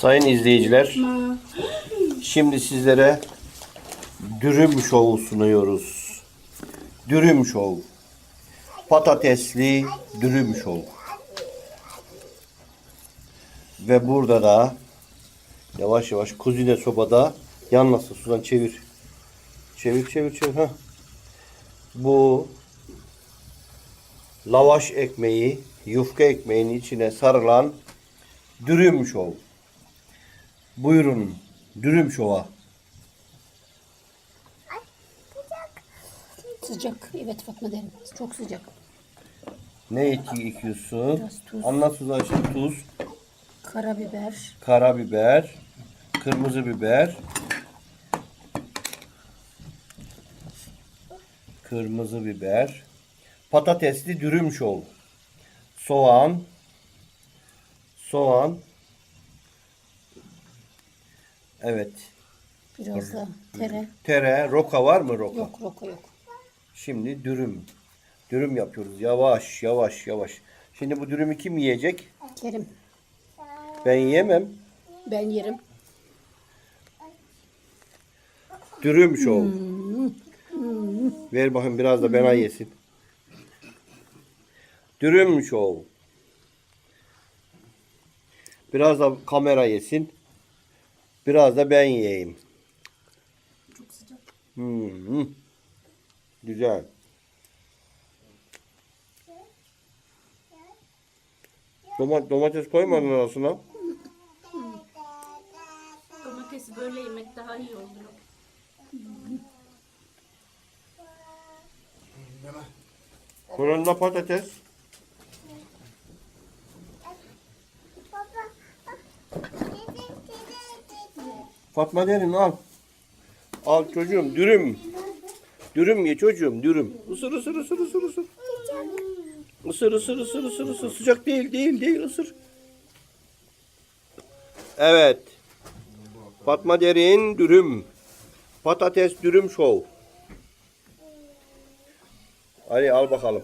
Sayın izleyiciler, şimdi sizlere dürüm şovu sunuyoruz. Dürüm şov. Patatesli dürüm şov. Ve burada da yavaş yavaş kuzine sobada yanmasın. Sudan çevir. Çevir çevir çevir. Heh. Bu lavaş ekmeği, yufka ekmeğinin içine sarılan dürüm şov. Buyurun dürüm şova. Sıcak. Evet Fatma derim. Çok sıcak. Ne eti ekiyorsun? Biraz tuz. Anlat Suzan tuz, Karabiber. karabiber, kırmızı biber, kırmızı biber, patatesli dürüm şov, soğan, soğan, evet, Biraz da tere. tere, roka var mı roka? Yok roka yok. Şimdi dürüm. Dürüm yapıyoruz. Yavaş, yavaş, yavaş. Şimdi bu dürümü kim yiyecek? Kerim. Ben yiyemem. Ben yerim. Dürüm şov. Ver bakayım biraz da Bena yesin. Dürüm şov. Biraz da kamera yesin. Biraz da ben yiyeyim. Çok sıcak. Hmm. Güzel. Doma- domates koymadın arasına. Domatesi böyle yemek daha iyi oluyor. Fırında patates. Fatma derin al. Al çocuğum dürüm. Dürüm ye çocuğum dürüm. Isır ısır ısır ısır ısır. Isır ısır ısır ısır ısır. Sıcak değil değil değil ısır. Evet. Fatma derin dürüm. Patates dürüm şov. Hadi al bakalım.